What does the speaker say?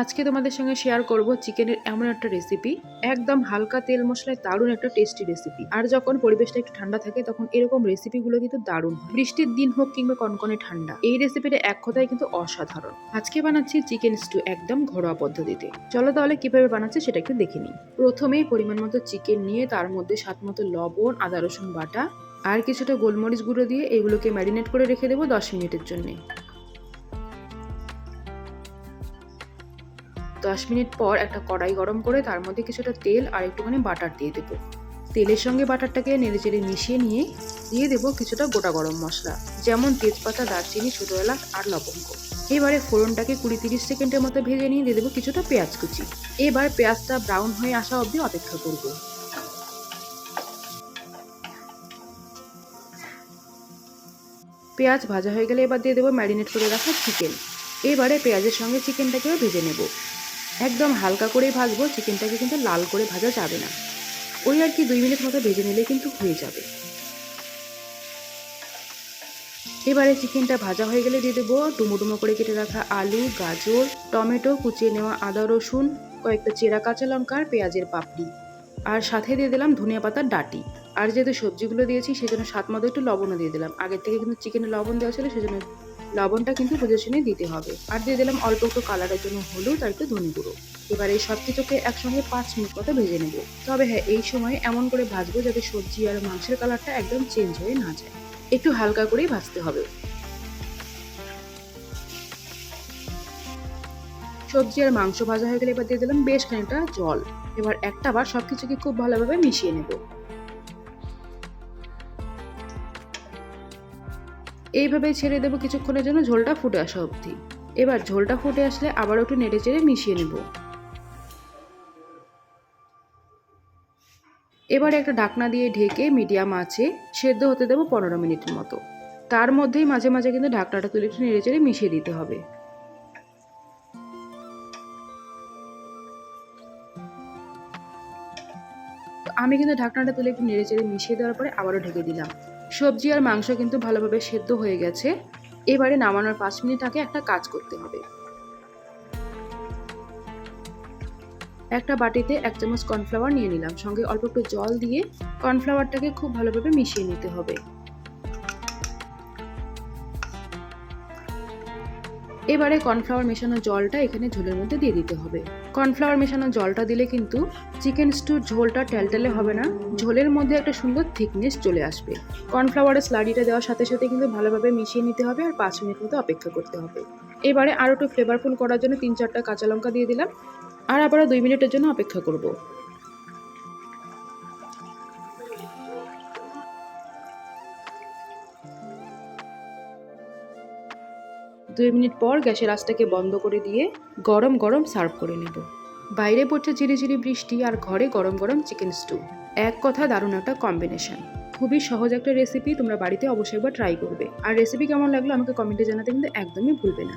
আজকে তোমাদের সঙ্গে শেয়ার করব চিকেনের এমন একটা রেসিপি একদম হালকা তেল মশলায় দারুণ একটা টেস্টি রেসিপি আর যখন পরিবেশটা একটু ঠান্ডা থাকে, তখন এরকম রেসিপিগুলো কিন্তু দারুণ বৃষ্টির দিন হোক কিংবা কনকনে ঠান্ডা, এই রেসিপিটা এক কথায় কিন্তু অসাধারণ। আজকে বানাচ্ছি চিকেন স্টু একদম ঘরোয়া পদ্ধতিতে। চলো তাহলে কীভাবে বানাচ্ছি সেটা একটু দেখে নিই। প্রথমেই পরিমাণ মতো চিকেন নিয়ে তার মধ্যে স্বাদ মতো লবণ, আদা রসুন বাটা, আর কিছুটা গোলমরিচ গুঁড়ো দিয়ে এগুলোকে ম্যারিনেট করে রেখে দেবো দশ মিনিটের জন্য। দশ মিনিট পর একটা কড়াই গরম করে তার মধ্যে কিছুটা তেল আর একটুখানি বাটার দিয়ে দেবো। তেলের সঙ্গে বাটারটাকে নেড়ে চেড়ে মিশিয়ে নিয়ে দিয়ে দেবো কিছুটা গোটা গরম মশলা, যেমন তেজপাতা, দারচিনি ছোটো এলাচ আর লবঙ্গ। এবারে ফোড়নটাকে কুড়ি তিরিশ সেকেন্ডের মতো ভেজে নিয়ে দিয়ে দেবো কিছুটা পেঁয়াজ কুচি। এবার পেঁয়াজটা ব্রাউন হয়ে আসা অবধি অপেক্ষা করব। পেঁয়াজ ভাজা হয়ে গেলে এবার দিয়ে দেবো ম্যারিনেট করে রাখা চিকেন। এবারে পেঁয়াজের সঙ্গে চিকেনটাকেও ভেজে নেব। একদম হালকা করেই ভাজবো চিকেনটাকে কিন্তু লাল করে ভাজা যাবে না। ওই আর কি দুই মিনিট মতো ভেজে নিলে কিন্তু হয়ে যাবে। এবারে চিকেনটা ভাজা হয়ে গেলে দিয়ে দেবো ডুমো ডুমো করে কেটে রাখা আলু, গাজর, টমেটো, কুচিয়ে নেওয়া আদা, রসুন, কয়েকটা চেরা কাঁচা লঙ্কা আর পেঁয়াজের পাপড়ি। আর সাথে দিয়ে দিলাম ধনিয়া পাতার ডাটি। আর যেহেতু সবজিগুলো দিয়েছি, সেজন্য স্বাদ মতো একটু লবণও দিয়ে দিলাম। আগের থেকে কিন্তু চিকেনে লবণ দেওয়া ছিল, সেজন্য লবণটা কিন্তু বুঝে শুনে দিতে হবে। আর দিয়ে দিলাম অল্প একটু কালারের জন্য হলুদ আর একটু ধনে গুঁড়ো। এবার এই সব কিছুকে একসঙ্গে পাঁচ মিনিট মতো ভেজে নেব। তবে হ্যাঁ এই সময় এমন করে ভাজবো যাতে সবজি আর মাংসের কালারটা একদম চেঞ্জ হয়ে না যায়। একটু হালকা করেই ভাজতে হবে। সবজি আর মাংস ভাজা হয়ে গেলে এবার দিয়ে দিলাম বেশ খানিকটা জল। এবার একটা বার সবকিছুকে খুব ভালোভাবে মিশিয়ে নেব। এইভাবে ছেড়ে দেবো কিছুক্ষণের জন্য ঝোলটা ফুটে আসা অবধি। এবার ঝোলটা ফুটে আসলে আবার একটু নেড়ে চেড়ে মিশিয়ে নেব। এবারে একটা ঢাকনা দিয়ে ঢেকে মিডিয়াম আছে সেদ্ধ হতে দেবো পনেরো মিনিটের মতো। তার মধ্যেই মাঝে মাঝে কিন্তু ঢাকনাটা তুলে একটু নেড়ে চেড়ে মিশিয়ে দিতে হবে। আমি কিন্তু ঢাকনাটা তুলে একটু নেড়ে চেড়ে মিশিয়ে দেওয়ার পরে আবারও ঢেকে দিলাম। সবজি আর মাংস কিন্তু ভালোভাবে সেদ্ধ হয়ে গেছে। এবারে নামানোর পাঁচ মিনিট আগে একটা কাজ করতে হবে। একটা বাটিতে এক চামচ কর্নফ্লাওয়ার নিয়ে নিলাম। সঙ্গে অল্প একটু জল দিয়ে কর্নফ্লাওয়ারটাকে খুব ভালোভাবে মিশিয়ে নিতে হবে। এবারে কর্নফ্লাওয়ার মেশানো জলটা এখানে ঝোলের মধ্যে দিয়ে দিতে হবে। কর্নফ্লাওয়ার মেশানো জলটা দিলে কিন্তু চিকেন স্টুর ঝোলটা টেলটেলে হবে না, ঝোলের মধ্যে একটা সুন্দর থিকনেস চলে আসবে। কর্নফ্লাওয়ারের স্লাডিটা দেওয়ার সাথে সাথে কিন্তু ভালোভাবে মিশিয়ে নিতে হবে আর পাঁচ মিনিট মতো অপেক্ষা করতে হবে। এবারে আরও একটু ফ্লেভারফুল করার জন্য তিন চারটা কাঁচা লঙ্কা দিয়ে দিলাম। আর আবারও দুই মিনিটের জন্য অপেক্ষা করব। দুই মিনিট পর গ্যাসের আঁচটাকে বন্ধ করে দিয়ে গরম গরম সার্ভ করে নেব। বাইরে পড়ছে ঝিরিঝিরি বৃষ্টি আর ঘরে গরম গরম চিকেন স্টু। এক কথা দারুণ একটা কম্বিনেশন। খুবই সহজ একটা রেসিপি তোমরা বাড়িতে অবশ্যই একবার ট্রাই করবে। আর রেসিপি কেমন লাগল আমাকে কমেন্টে জানাতে কিন্তু একদমই ভুলবে না।